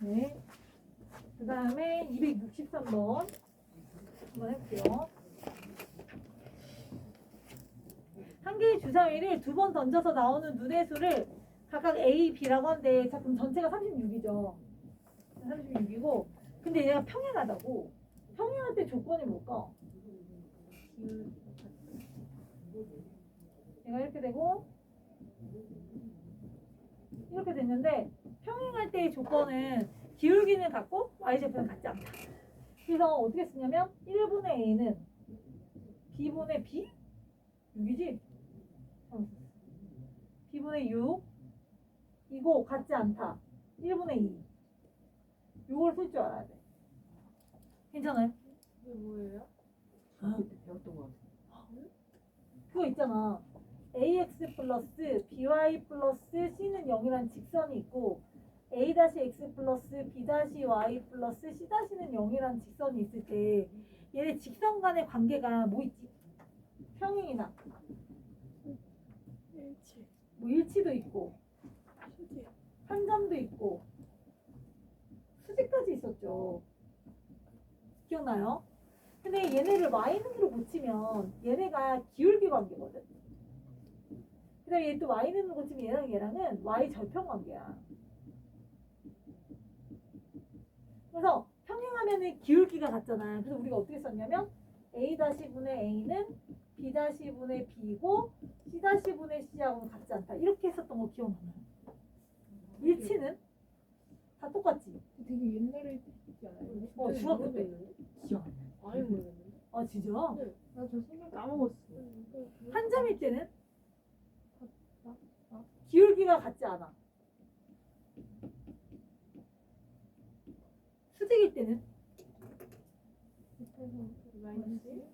네. 그 다음에 263번 한번 해볼게요. 한 개의 주사위를 두 번 던져서 나오는 눈의 수를 각각 A, B라고 하는데 자 그럼 전체가 36이죠. 36이고 근데 얘가 평행하다고 평행할 때 조건이 뭘까? 얘가 이렇게 되고 이렇게 됐는데 평행할 때의 조건은 기울기는 같고 y좌표는 같지 않다. 그래서 어떻게 쓰냐면 1분의 a는 b분의 b 6이지? b분의 6 이거 같지 않다. 1분의 2 이걸 쓸 줄 알아야 돼. 괜찮아요? 이게 뭐예요? 그때 배웠던 것 같아. 그거 있잖아. ax 플러스 by 플러스 c는 0이란 직선이 있고 a-x 플러스 b-y 플러스 c-는 0이란 직선이 있을 때 얘네 직선 간의 관계가 뭐 있지? 평행이나 일치. 뭐 일치도 있고 수지. 한 점도 있고 수직까지 있었죠. 기억나요? 근데 얘네를 y는으로 고치면 얘네가 기울기 관계거든. 그 다음에 얘 또 y는으로 고치면 얘랑 얘랑은 y 절편 관계야. 그래서 평행하면은 기울기가 같잖아. 그래서 우리가 어떻게 썼냐면 a-분의 a는 b-분의 b고 c-분의 c하고는 같지 않다. 이렇게 했었던 거 기억나나요? 일치는 다 똑같지. 되게 옛날에 있지 않아요? 어, 중학교 때. 기억 안 나. 아예 모르겠는데. 아 진짜? 나저 생각 까먹었어. 한 점일 때는 기울기가 같지 않아. 수직일 때는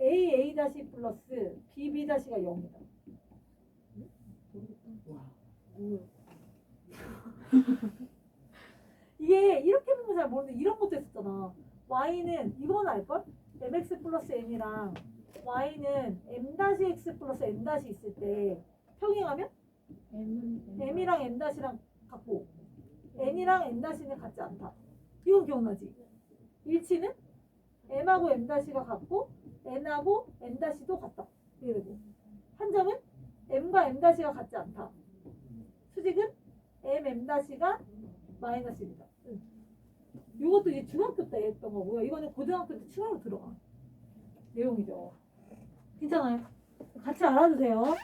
a a 다시 플러스 b b 다시가 0이다. 와. 뭐야? 이게 이렇게 보면 잘 모르는데 이런 것도 했었잖아. y는 이건 알걸? mx 플러스 n이랑 y는 m 다시 x 플러스 n 다시 있을 때 평행하면 m이랑 n 다시랑 같고 n이랑 n 다시는 같지 않다. 이건 기억나지? 일치는 m하고 m 다시가 같고 n하고 다시도 같다. 되고 한 점은 m과 m 다시가 같지 않다. 수직은 m m 다시가 마이너스 1이다. 이것도 이제 중학교 때 했던 거고요. 이거는 고등학교 때 추가로 들어간 내용이죠. 괜찮아요? 같이 알아두세요.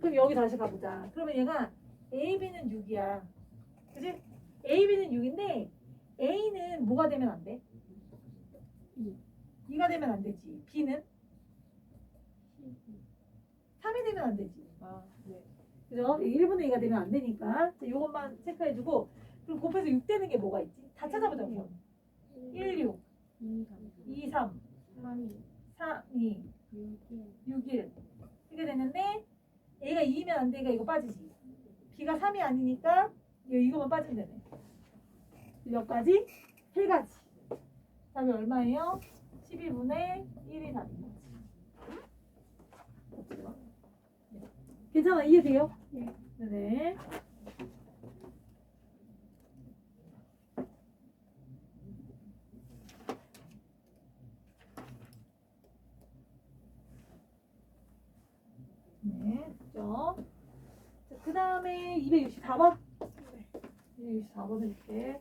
그럼 여기 다시 가보자. 그러면 얘가 A, B는 6이야. 그지? A, B는 6인데 A는 뭐가 되면 안 돼? 2. 2가 되면 안 되지. B는 3이 되면 안 되지. 아, 네. 그죠? 1분의 2가 되면 안 되니까. 자, 이것만 체크해주고. 그럼 곱해서 6 되는 게 뭐가 있지? 다 찾아보자. 그럼. 1, 6, 2, 2, 3, 3, 4, 2, 6, 6, 1. 이렇게 되는데 A가 2이면 안 되니까 이거 빠지지. B가 3이 아니니까 이거 이거만 빠지면 되네. 몇 가지? 세 가지. 답이 얼마예요? 12분의 1이 답인 거지. 네. 괜찮아? 이해돼요? 네. 네네. 네, 됐죠? 자, 그 다음에 264번. 264번 해줄게.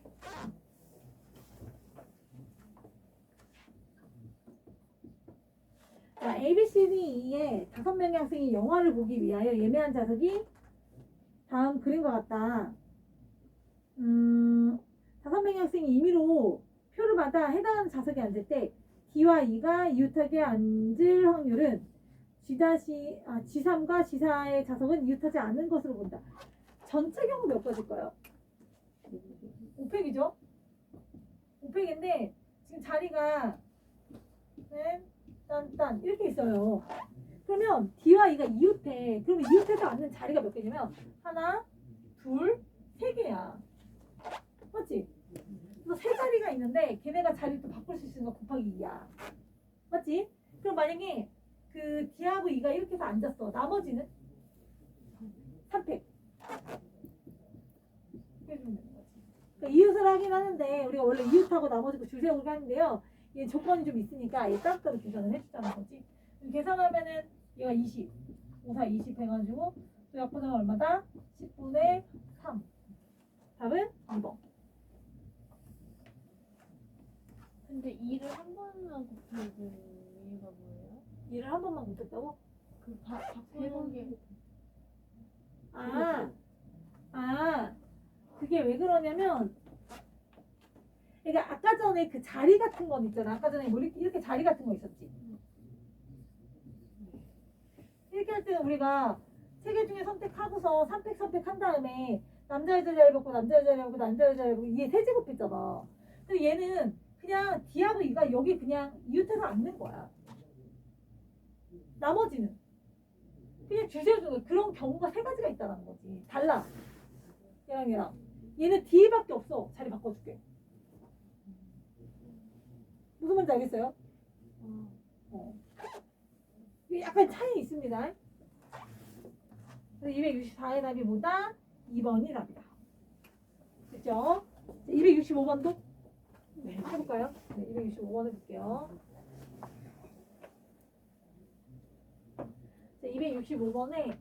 자, ABCDE의 다섯 명의 학생이 영화를 보기 위하여 예매한 좌석이 다음 그림과 같다. 음, 다섯 명의 학생이 임의로 표를 받아 해당하는 좌석에 앉을 때 D와 E가 이웃하게 앉을 확률은 G 아 G3과 G4의 좌석은 이웃하지 않은 것으로 본다. 전체 경우 몇 가지일까요? 5팩이죠? 5팩인데 지금 자리가 네, 딴딴 이렇게 있어요. 그러면 D와 E가 이웃해. 그러면 이웃해서 앉는 자리가 몇 개냐면 하나, 둘, 세 개야. 맞지? 그래서 세 자리가 있는데 걔네가 자리를 또 바꿀 수 있으니까 곱하기 2야. 맞지? 그럼 만약에 그 D하고 E가 이렇게 해서 앉았어. 나머지는 3팩. 해주면 거지. 이웃을 하긴 하는데 우리가 원래 이웃하고 나머지 거 주세우기 하는데요. 얘 조건이 좀 있으니까 얘 따로따로 계산을 해주자는 거지. 계산하면은 얘가 20, 5, 4, 20 해가지고 또 약분하면 얼마다? 10분의 3. 답은 2번. 근데 일을 한 번만 되는 이유가 뭐예요? 얘를 한 번만 못했다고? 그 바, 바꾸는 게 아, 아, 그게 왜 그러냐면, 그러니까 아까 전에 그 자리 같은 건 있잖아. 아까 전에 뭐 이렇게, 이렇게 자리 같은 거 있었지. 이렇게 할 때는 우리가 세 개 중에 선택하고서 선택 선택한 다음에 남자 여자 자리 받고 남자 여자 자리 받고 남자 여자 자리 받고 이게 세 제곱했잖아. 근데 얘는 그냥 D하고 E가 여기 그냥 이웃해서 앉는 거야. 나머지는 그냥 거야. 그런 경우가 세 가지가 있다는 거지. 달라. 얘랑 얘랑. 얘는 D밖에 없어. 자리 바꿔줄게. 무슨 말인지 알겠어요? 어. 이게 약간 차이 있습니다. 그래서 264의 답이 뭐다? 2번이 답이다. 됐죠? 265번도 네. 해볼까요? 네, 265번 해볼게요. 자, 265번에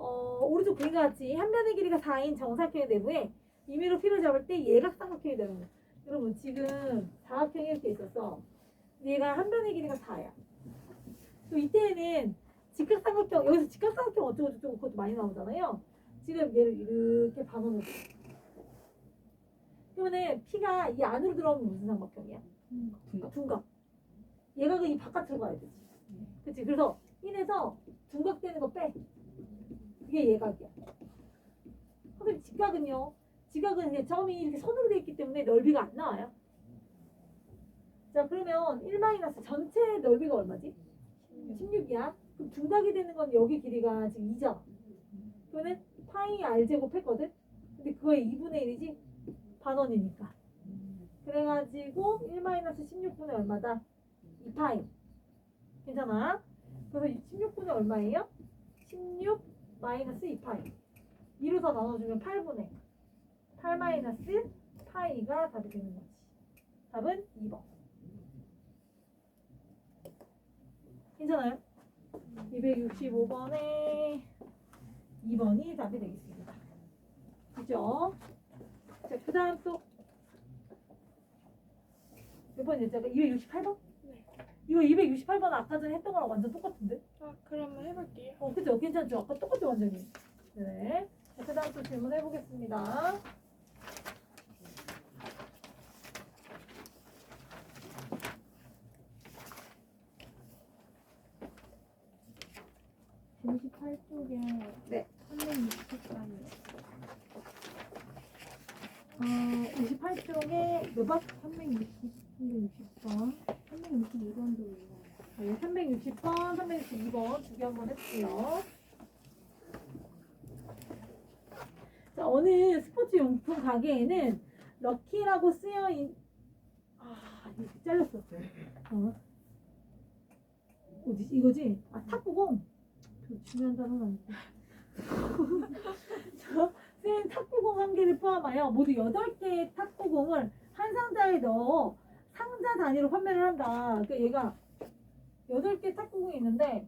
어, 오른쪽 그림과 같이 한 변의 길이가 4인 정사각형의 내부에 임의로 피를 잡을 때 예각삼각형이 되는 거예요. 여러분 지금 사각형이 이렇게 있어서 얘가 한 변의 길이가 4야. 또 이때에는 직각삼각형 여기서 직각삼각형 어쩌고 저쩌고 그것도 많이 나오잖아요. 지금 얘를 이렇게 반원으로 그러면은 피가 이 안으로 들어오면 무슨 삼각형이야? 둔각. 둔각. 얘가 그 이 바깥으로 가야 되지. 그치? 그래서 인에서 둔각되는 거 빼. 그게 예각이야. 근데 직각은요? 직각은 이제 점이 이렇게 선으로 돼 있기 때문에 넓이가 안 나와요. 자 그러면 1 마이너스 전체 넓이가 얼마지? 16이야. 그럼 둔각이 되는 건 여기 길이가 지금 2잖아. 그러면 파이 r 제곱 했거든? 근데 그거의 2분의 1이지? 반원이니까. 그래가지고 1 마이너스 16분의 얼마다? 2파이. 괜찮아? 그래서 16분의 얼마예요? 16 마이너스 2파이. 2로서 나눠주면 8분의 8 마이너스 파이가 답이 되는 거지. 답은 2번. 괜찮아요? 265번에 2번이 답이 되겠습니다. 그죠? 자, 그 다음 또 몇 번이었죠? 268번? 네. 이거 268번 아까 전에 했던 거랑 완전 똑같은데? 아 그러면 해볼게요. 어, 그죠? 괜찮죠? 아까 똑같죠, 완전히. 네. 자, 그 다음 또 질문 해 보겠습니다. 제28 쪽에 네. 360단이요. 어, 28쪽에 몇 번? 360, 360번, 60번, 362번 두개 한번 해볼게요. 자, 어느 스포츠 용품 가게에는 럭키라고 쓰여 있... 아, 이거 잘렸어. 어. 어디지? 이거지? 아, 탁구공. 중요한 단어는 아닌데. 저 쓰인 탁구공 한 개를 포함하여 모두 8개의 탁구공을 한 상자에 넣어 상자 단위로 판매를 한다. 그러니까 얘가 여덟 개 탁구공이 있는데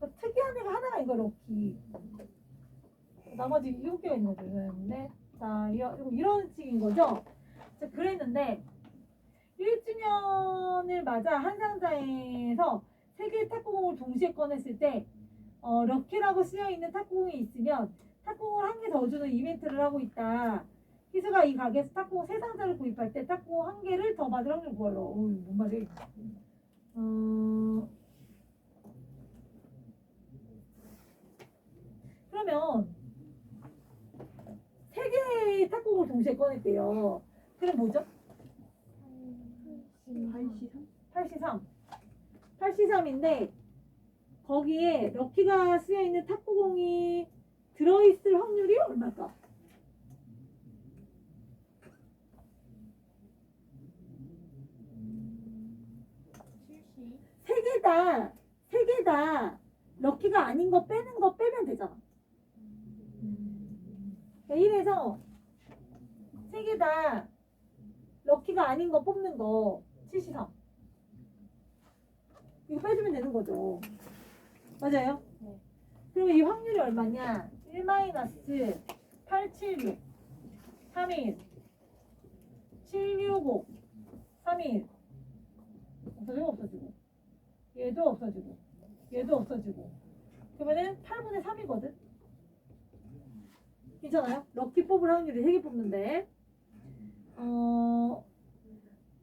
그 특이한 애가 하나가 이거 럭키. 나머지 일곱 개가 있는 거죠. 그랬는데 자 이런 식인 거죠. 자 그랬는데 1주년을 맞아 한 상자에서 세 개의 탁구공을 동시에 꺼냈을 때 어, 럭키라고 쓰여 있는 탁구공이 있으면 탁구공을 한 개 더 주는 이벤트를 하고 있다. 희수가 이 가게에서 탁구공 세 상자를 구입할 때 탁구공 한 개를 더 받을 확률 구하러. 어우, 뭔 말이야? 어, 그러면 세 개의 탁구공을 동시에 꺼냈대요. 그럼 뭐죠? 8시 8시3. 8시3인데 거기에 럭키가 쓰여 있는 탁구공이 들어있을 확률이 얼마일까? 70, 세 개다, 세 개다 럭키가 아닌 거 빼는 거 빼면 되잖아. 그러니까 이래서 세 개다 럭키가 아닌 거 뽑는 거 73. 이거 빼주면 되는 거죠. 맞아요? 네. 그럼 이 확률이 얼마냐? 1 마이너스 876 3일 765 3일 없어지고 없어지고 얘도 없어지고 얘도 없어지고. 그러면은 8분의 3이거든. 괜찮아요? 럭키 뽑을 확률이 3개 뽑는데. 어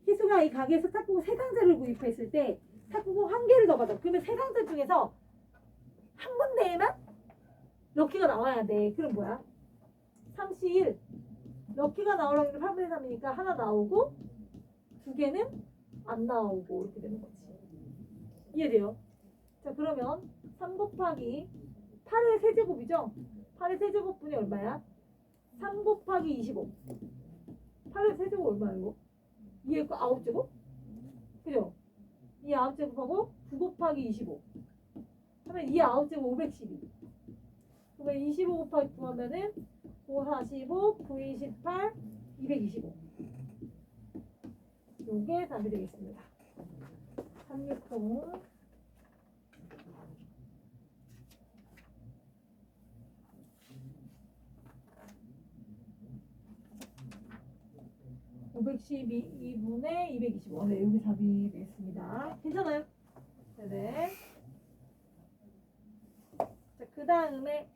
희수가 이 가게에서 탁구공 세 상자를 구입했을 때 탁구공 한 개를 더 받아. 그러면 세 상자 중에서 한 군데에만 럭키가 나와야 돼. 그럼 뭐야? 31 럭키가 나올 확률이 8분의 3이니까 하나 나오고 두 개는 안 나오고 이렇게 되는 거지 이해돼요? 자 그러면 3 곱하기 8의 세제곱이죠? 8의 세제곱분이 얼마야? 3 곱하기 25 8의 세제곱 얼마야 이거? 2의 9제곱? 그죠? 2 9제곱하고 9 곱하기 25 하면 2 9제곱 512 그러면 25 곱하기 9 하면은 5 45 9 28 225 요게 답이 되겠습니다 36통 512분의 225. 네, 여기 답이 되겠습니다. 괜찮아요? 네네. 자, 그 다음에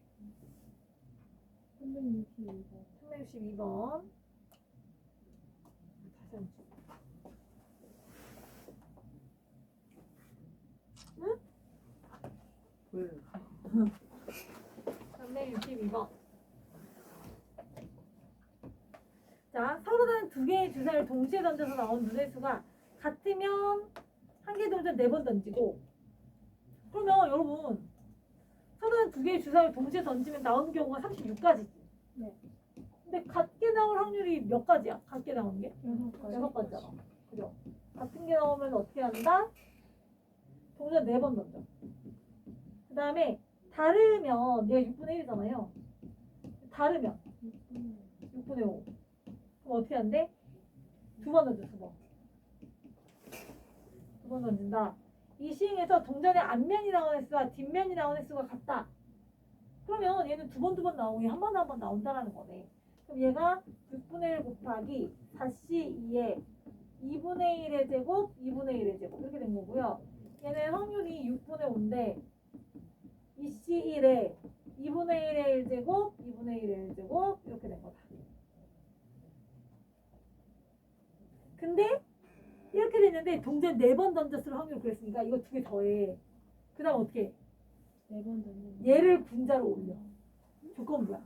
362번. 362번. 다시 한 번. 왜? 362번. 자, 서로 다른 두 개의 주사를 동시에 던져서 나온 눈의 수가 같으면 한 개 동전 네 번 던지고 그러면 여러분 서로 다른 두 개의 주사를 동시에 던지면 나오는 경우가 36가지지. 네. 근데 같게 나올 확률이 몇 가지야? 같게 나오는 게? 여섯 가지. 여섯 가지잖아. 그죠? 같은 게 나오면 어떻게 한다? 동전 네 번 던져. 그 다음에 다르면 얘가 6분의 1이잖아요. 다르면 6분의 5. 그럼 어떻게 한대? 두 번 던져, 두 번. 두 번 던진다. 이 시행에서 동전의 앞면이 나오는 횟수와 뒷면이 나오는 횟수가 같다. 그러면 얘는 두 번 두 번 나오고 얘한번 한 번 나온다라는 거네. 그럼 얘가 6분의 1 곱하기 4C2의 2분의 1의 제곱, 2분의 1의 제곱 이렇게 된 거고요. 얘는 확률이 6분의 5인데 2C1에 2분의 1의 1제곱, 2분의 1의 1제곱 이렇게 된 거다. 근데 이렇게 됐는데 동전 4번 던졌을 확률 그랬으니까 이거 두 개 더해. 그 다음 어떻게 해? 네번 던지는. 얘를 분자로 올려. 조건 뭐야?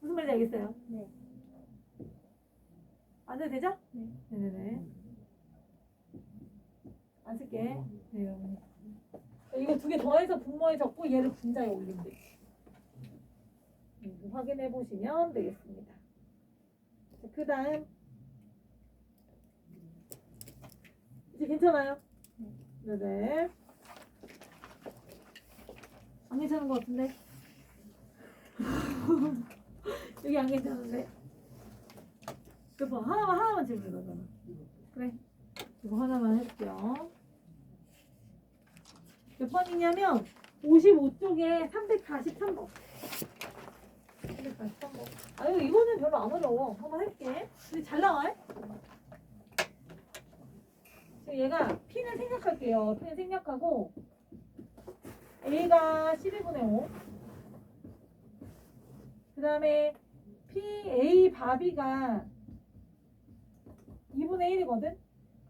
무슨 말인지 알겠어요? 네. 안 해도 되죠? 네. 네네네. 안 쓸게. 네. 이거 두 개 더해서 분모에 적고 얘를 분자에 올리면 돼. 음, 확인해 보시면 되겠습니다. 그 다음 이제 괜찮아요? 네네. 안 괜찮은 것 같은데? 여기 안 괜찮은데? 여보 하나만 하나만 질문해 봐 그래 이거 하나만 해볼게요 몇 번이냐면 55쪽에 343번 343번 아 이거 이거는 별로 안 어려워. 한번 해볼게. 근데 잘 나와. 지금 얘가 P는 생략할게요. P는 생략하고 A가 12분의 5 그 다음에 P, A, 바비가 2분의 1이거든?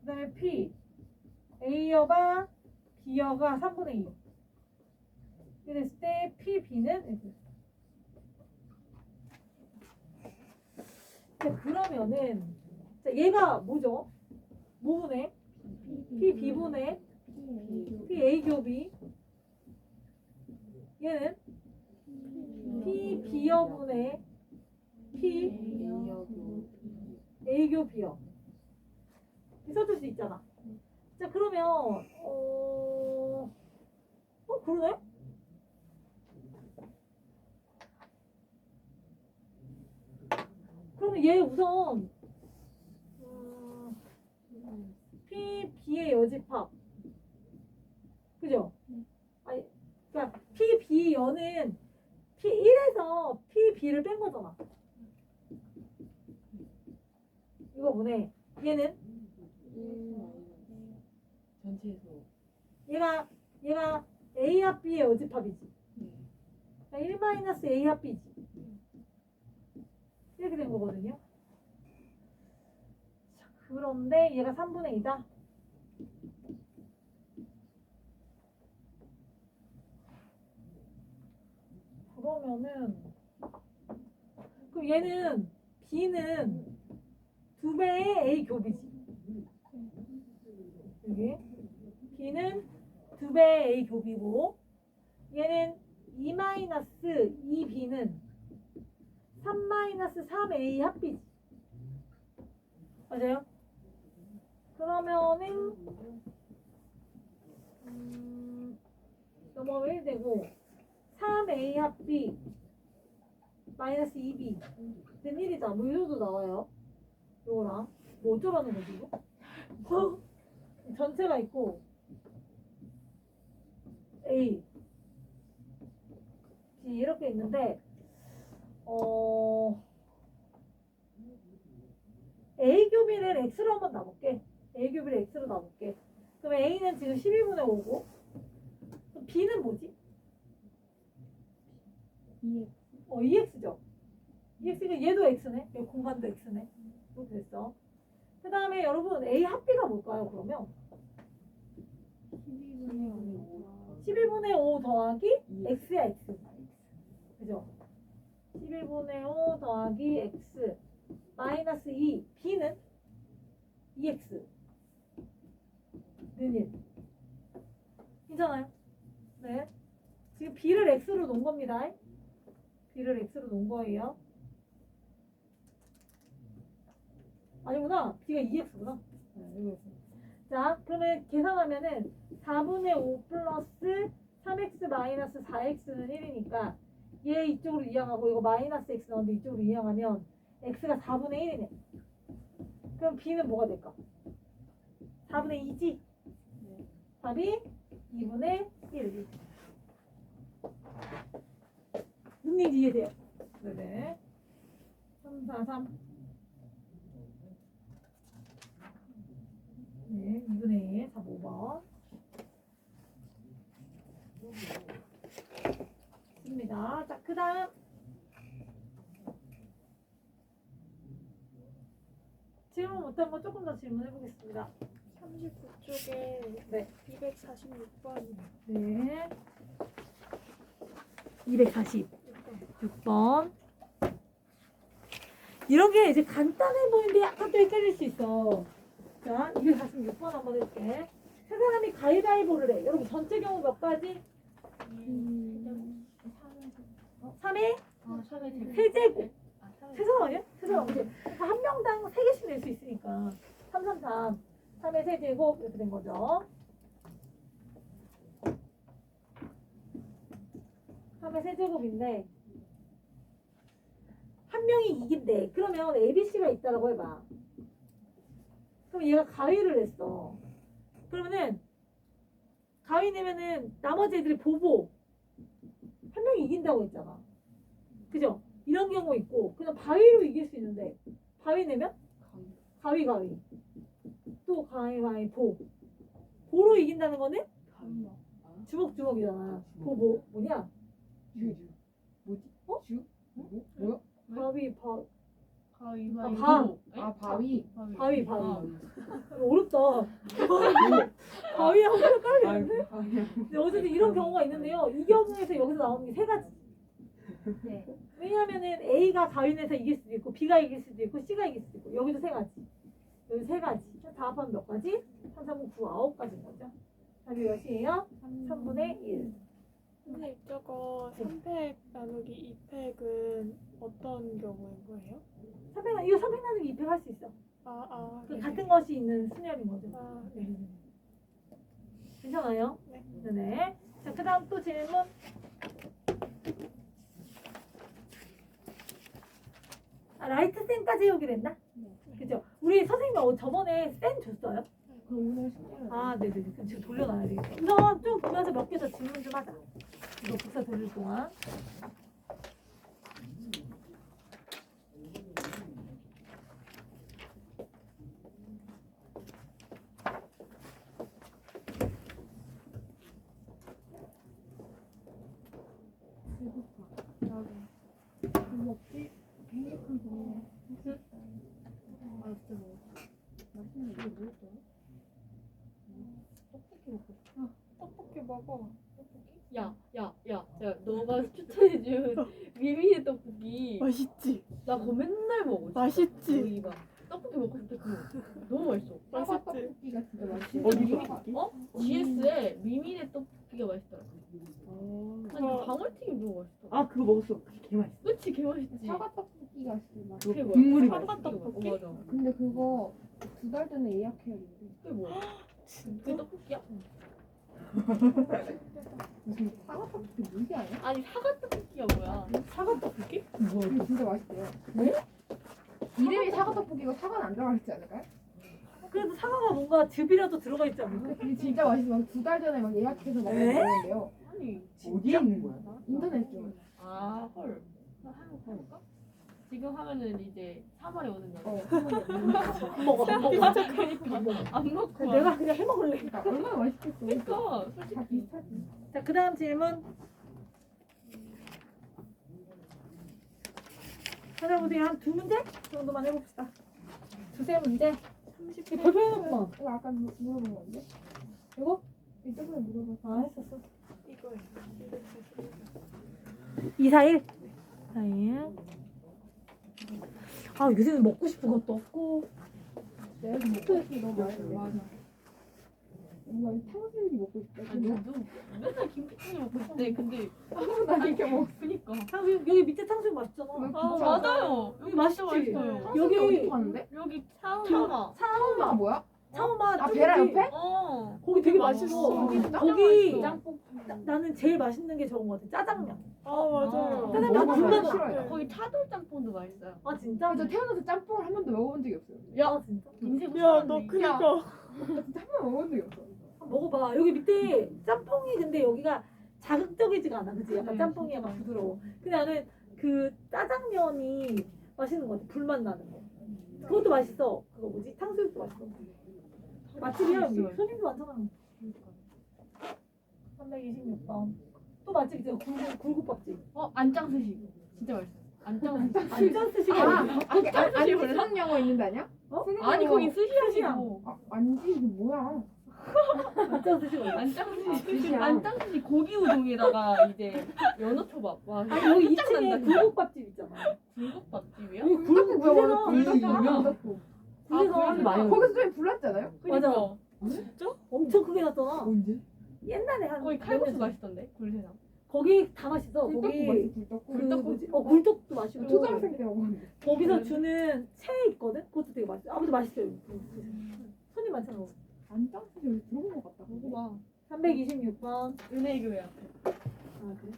그 다음에 P, A여가 B여가 3분의 2. 이렇게 됐을 때 P, B는 이렇게. 자, 그러면은, 자, 얘가 뭐죠? 뭐분의? P, B분의 P, A 교비. 얘는 P, B여분의 P, A교 B요. 있었을 수 있잖아. 자, 그러면, 어, 어, 그러네? 그럼 얘 우선 음, P, B의 여집합. 그죠? 네. 아니, 그러니까 P, B 여는 P1에서 P, B를 뺀 거잖아. 이거 보네. 얘는 전체에서 얘가 얘가 A 합 B의 여집합이지. 네. 그러니까 1 마이너스 A 합 B지. 이렇게 된 거거든요. 자, 그런데 얘가 3분의 2다. 그러면은 그럼 얘는 B는 두 배의 A 곱이지. 여기 B는 두 배의 A 곱이고 얘는 2 마이너스 2B는 3 마이너스 3A 합비지. 맞아요? 그러면은 음, 넘어가면 1 되고 3A 합비 마이너스 2B 는 1이다. 뭐 이래도 나와요. 요거랑 뭐 어쩌라는 거지 이거? 어? 전체가 있고 A B 이렇게 있는데 어 A 교비를 X로 한번 놔볼게 A 교비를 X로 놔볼게 그럼 A는 지금 12분의 5고 그럼 B는 뭐지? EX. 어 EX죠 EX가 얘도 X네 여기 공간도 X네 이렇게 됐어 그 다음에 여러분 A 합비가 뭘까요 그러면 12분의 5. 11분의 5 더하기 이- X야 X 그죠? 11분의 5 더하기 X 마이너스 2 B는 EX 는 1 괜찮아요? 네. 지금 B를 X로 놓은 겁니다. B를 X로 놓은 거예요. 아니구나. B가 EX구나. 네, 여기 있어. 자 그러면 계산하면은 4분의 5 플러스 3x 마이너스 4x는 1이니까 얘 이쪽으로 이항하고 이거 마이너스 x 나오는데 이쪽으로 이항하면 x가 4분의 1이네. 그럼 b는 뭐가 될까? 4분의 2지? 답이 2분의 1. 능력 이해돼요? 네네. 3, 4, 3. 네, 2분의 1, 4, 5번. 있습니다. 자, 그 다음. 질문 못한 거 조금 더 질문해 보겠습니다. 39쪽에 네. 246번 네. 246번. 이런 게 이제 간단해 보이는데 약간 또 헷갈릴 수 있어. 자, 246번 한번 해볼게. 세 사람이 가위바위보를 해. 여러분, 전체 경우 몇 가지? 음. 3회? 아, 샵에 제 세제곱. 아, 샵에 세 사람 아니야? 세 사람. 그치? 한 명당 세 개씩 낼 수 있으니까. 3, 3, 3. 3의 세제곱. 이렇게 된 거죠. 3의 세제곱인데, 한 명이 이긴대. 그러면 ABC가 있다라고 해봐. 그럼 얘가 가위를 냈어. 그러면은, 가위 내면은 나머지 애들이 보고, 한 명이 이긴다고 했잖아. 그죠? 이런 경우 있고, 그냥 바위로 이길 수 있는데, 바위 내면? 가위, 가위. 또 가위, 가위, 보. 보로 이긴다는 거는 주먹, 주먹이잖아. 보, 뭐, 뭐냐? 주 뭐지? 어? 주? 뭐? 뭐야? 바위, 바, 가위바위보. 바. 아 바위. 바위, 바위. 아, 어렵다. 바위하고 헷갈리는데? 어쨌든 이런 경우가 있는데요. 이 경우에서 여기서 나오는 게 세 가지. 네. 왜냐하면은 A가 가윈에서 이길 수도 있고 B가 이길 수도 있고 C가 이길 수도 있고 여기도 세 가지. 여기 세 가지. 다 합하면 몇 가지? 3, 3, 9, 9 가지인 거죠. 답이 몇이에요? 3 분의 1. 선생님 저거 3팩 나누기 2팩은 어떤 경우인 거예요? 300, 이거 300 나누기 200할수 있어. 아, 아, 그 네. 같은 것이 있는 순열인 거죠. 아, 네. 괜찮아요? 네. 네네. 자, 그 다음 또 질문. 아, 라이트 쌤까지 해오기로 했나? 그죠? 우리 선생님이 어, 저번에 쌤 줬어요? 오늘 아, 네네. 그럼 지금 돌려놔야 되겠다. 우선 좀 보면서 몇 개 더 질문 좀 하자. 이거 복사 돌릴 동안. 나도. 뭐 먹지? 행복한 거. 아, 진짜 뭐. 맛있는 게 뭐였더라? 떡볶이 먹고 싶어. 떡볶이 먹어. 야, 야, 야, 야, 너가 추천해준 미미의 떡볶이. 맛있지? 나 그거 맨날 먹어. 진짜. 맛있지? 여기 봐. 떡볶이 먹고 싶다 그거. 너무 맛있어. 사과 맛있지? 떡볶이가 진짜 맛있어. 어디 어? GS에 미미의 떡볶이가 맛있더라. 아니 어. 그 방울튀김 너무 맛있어. 아 그거 먹었어. 개 맛있어. 그치 개 맛있지. 사과 떡볶이가 진짜 맛있어. 그게 뭐야? 국물이 사과 맛있어. 떡볶이? 어, 맞아. 근데 그거 두 달 전에 예약해야 돼. 그게 뭐야? 그 떡볶이야? 무슨 사과 떡볶이 무시 아니야? 아니 사과 떡볶이가 뭐야? 사과 떡볶이? 이거 진짜 맛있대요. 네? 이름이 사과 떡볶이고 사과는 안 들어가 있지 않을까요? 그래도 사과가 뭔가 즙이라도 들어가 있지 않나? 근데 진짜 맛있어. 두 달 전에 막 예약해서 에? 먹었는데요. 아니 어디에 있는 거야? 인터넷 중. 아 헐. 나 한번 가볼까? 지금 하면은 이제 3월에 오는 날. 어. 안 먹어, 안 먹어. 안 먹고. 그냥 내가 그냥 해 먹을래. 그러니까 얼마나 맛있겠어. 그러니까 다 솔직히 비슷하지. 자, 그 다음 질문. 찾아보세요. 한 두 문제 정도만 해봅시다. 두세 문제. 30분. 벌써 해놨구나. 이거 아까 물- 물어본 건데? 이거? 이쪽에 물어봤어. 아, 했었어. 이거예요. 241? 241. 아, 요새는 먹고 싶은 것도 없고. 내가 싶은 너무. 맞아. 뭔가 탕수육이 먹고 싶다. 아니 나도 맨날 김치찌개 먹고 싶대. 근데 나 이렇게 먹. 그니까. 탕수육, 여기 밑에 탕수육 맛있잖아. 아 맞아요. 여기 맛있지? 맛있어요. 여기- 어디 파는데? 여기 차우마. 차우마 뭐야? 차오마 아 쭈꾸미. 베라 옆에? 어. 거기 되게 맛있어. 맛있어. 진짜? 거기 짬뽕. 나, 나는 제일 맛있는 게 저건 것 같아. 짜장면. 아 맞아요. 아. 짜장면. 불만 싫어요. 거기 차돌 짬뽕도 맛있어요. 아 진짜? 저 태어나서 짬뽕을 한 번도 먹어본 적이 없어요. 야 진짜? 인생 야너 처음인데. 그니까 나 진짜 한 번도 먹어본 적이 없어. 먹어봐. 여기 밑에 짬뽕이 근데 여기가 자극적이지가 않아. 그치? 약간 네, 짬뽕이 약간. 부드러워. 근데 나는 그 짜장면이 맛있는 것 같아. 불맛 나는 거. 그것도 맛있어. 그거 뭐지? 탕수육도 맛있어. 맛집이야 여기. 손님도 많잖아. 326번. 또 맛집이죠. 굴국, 굴국밥집. 어 안짱 스시. 진짜 맛있어. 안짱 스시. 안전 스시가 아, 어디? 아니 아니 아니 몰라? 수능 영어 있는 데 아니야? 어? 아니. 거기 스시야시고. 아, 아니지 이게 뭐야? 스시가 어디? 안짱스시. 안짱스시 고기 우동에다가 이제 연어 초밥. 와. 아니 여기 2층에 난다. 굴국밥집 있잖아. 불국밥집이야? 여기 굴국 뭐야? 구세서 굴국 유명. 구세서 아, 많이 거기서 좀 불났잖아요? 그니까. 엄청 크게 났잖아. 언제? 옛날에 한 거기 몇 칼국수 년 맛있던데 굴세상. 거기 다 맛있어. 거기 굴떡국. 그 굴떡국? 뭐지? 어 굴떡도 맛있고 초등학생 때 먹었는데. 거기서 주는 채 있거든. 그것도 되게 맛있어. 아무튼 맛있어요. 손님 많잖아. 안짱스 여기 들어본 것 같다. 먹어봐. 326번. 은혜교회 앞에. 아 그래?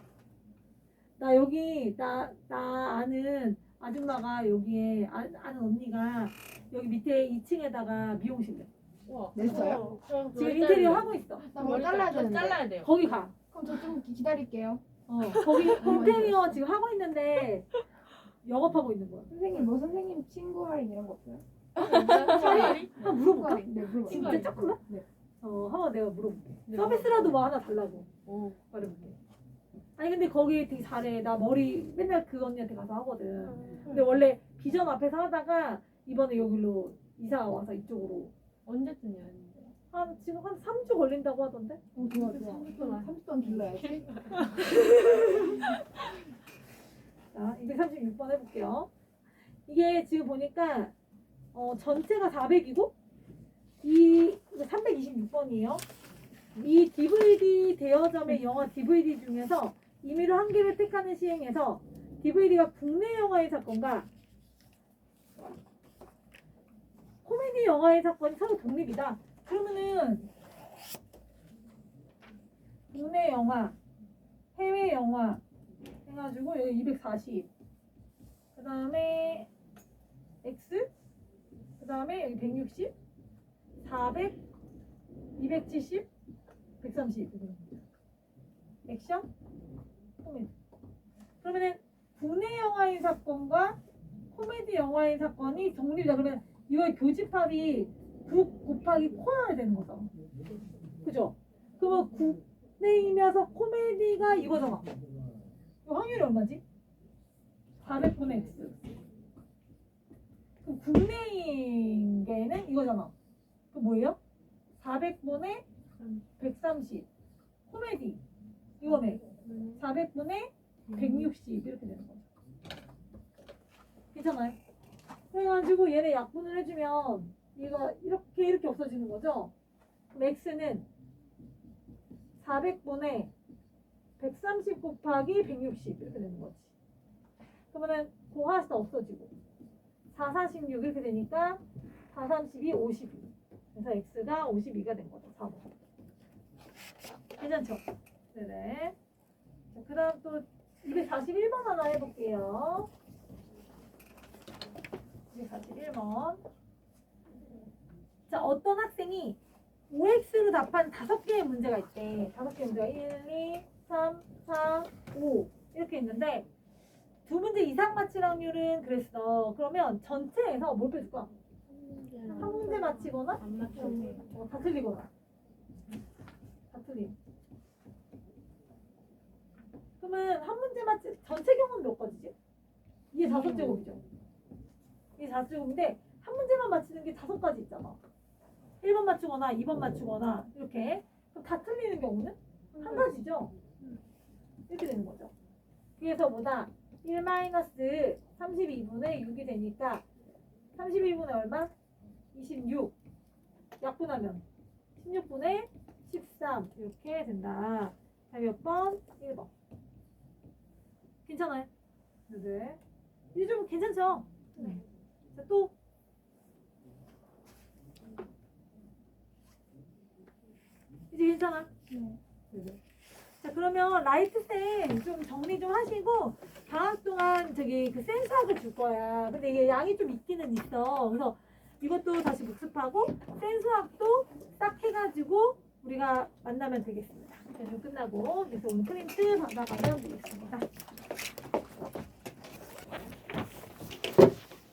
나 여기 나 나 아는 아줌마가 여기에 아, 아는 언니가 여기 밑에 2층에다가 미용실 내. 와. 냈어요? 지금 인테리어 하고 있어. 나뭐 잘라야 되는데. 잘라야 돼요. 거기 가. 그럼 저 좀 기다릴게요. 어 거기 인테리어 지금 하고 있는데 영업하고 있는 거야. 선생님 뭐 선생님 친구 할인 이런 거 없어요? 차라리? 한번 물어볼까? 네 물어봐. 진짜 조금만? 네. 어 한번 내가 물어볼게. 네, 서비스라도 뭐 하나 달라고. 오. 말해볼게. 아니 근데 거기 되게 잘해. 나 머리 맨날 그 언니한테 가서 하거든. 근데 원래 비전 앞에서 하다가 이번에 여기로 이사 와서 이쪽으로 언제쯤 여는데? 한 지금 한 3주 걸린다고 하던데. 어 좋아 좋아. 30분 30분 길러야지. 자, 236번 해볼게요. 이게 지금 보니까 어, 전체가 400이고 이 326번이에요. 이 DVD 대여점의 영화 DVD 중에서 임의로 한 개를 택하는 시행에서 DVD가 국내 영화의 사건과 코미디 영화의 사건이 서로 독립이다. 그러면은 국내 영화, 해외 영화 해가지고 여기 240. 그 다음에 그 다음에 여기 160, 400, 270, 130. 액션, 코미디. 그러면은 국내 영화인 사건과 코미디 영화인 사건이 독립이다. 그러면 이걸 교집합이 북 곱하기 코여야 되는 거죠. 그죠? 그러면 국내이면서 코미디가 이거잖아. 이 확률이 얼마지? 400분의 x. 국내인 게는 이거잖아. 그 뭐예요? 400분의 130. 코미디. 이거네. 400분의 160 이렇게 되는 거죠. 괜찮아요? 그래가지고 얘네 약분을 해주면 이거 이렇게 이렇게 없어지는 거죠. x는 400분의 130 곱하기 160 이렇게 되는 거지. 그러면은 고하수 없어지고 4, 46 이렇게 되니까 4, 32, 52. 그래서 x가 52가 된 거죠. 4번. 괜찮죠? 네네. 자, 그 다음 또 241번 하나 해볼게요. 241번. 자, 어떤 학생이 5x로 답한 다섯 개의 문제가 있대. 다섯 개의 문제가 1, 2, 3, 4, 5 이렇게 있는데 두 문제 이상 맞힐 확률은 그랬어. 그러면 전체에서 뭘 빼줄 거야? 한 문제 맞히거나 안 맞춰도 어, 다 틀리거나. 다 틀림. 그러면 한 문제 맞히 전체 경우는 몇 가지지? 이게 다섯 제곱이죠. 이게 다섯 제곱인데 한 문제만 맞히는 게 다섯 가지 있잖아. 1번 맞추거나 2번 맞추거나 이렇게. 그럼 다 틀리는 경우는 한 가지죠. 이렇게 되는 거죠. 그래서 뭐다? 1 마이너스 32분의 6이 되니까 32분의 얼마? 26. 약분하면 16분의 13 이렇게 된다. 자, 몇 번? 1번. 괜찮아요? 네. 이제 좀 괜찮죠? 네. 자, 또 이제 괜찮아? 네. 네. 자 그러면 라이트 쌤 좀 정리 좀 하시고 방학 동안 저기 그 센수학을 줄 거야. 근데 이게 양이 좀 있기는 있어. 그래서 이것도 다시 복습하고 센수학도 딱 해가지고 우리가 만나면 되겠습니다. 그래서 끝나고 그래서 오늘 프린트 받아가면 되겠습니다.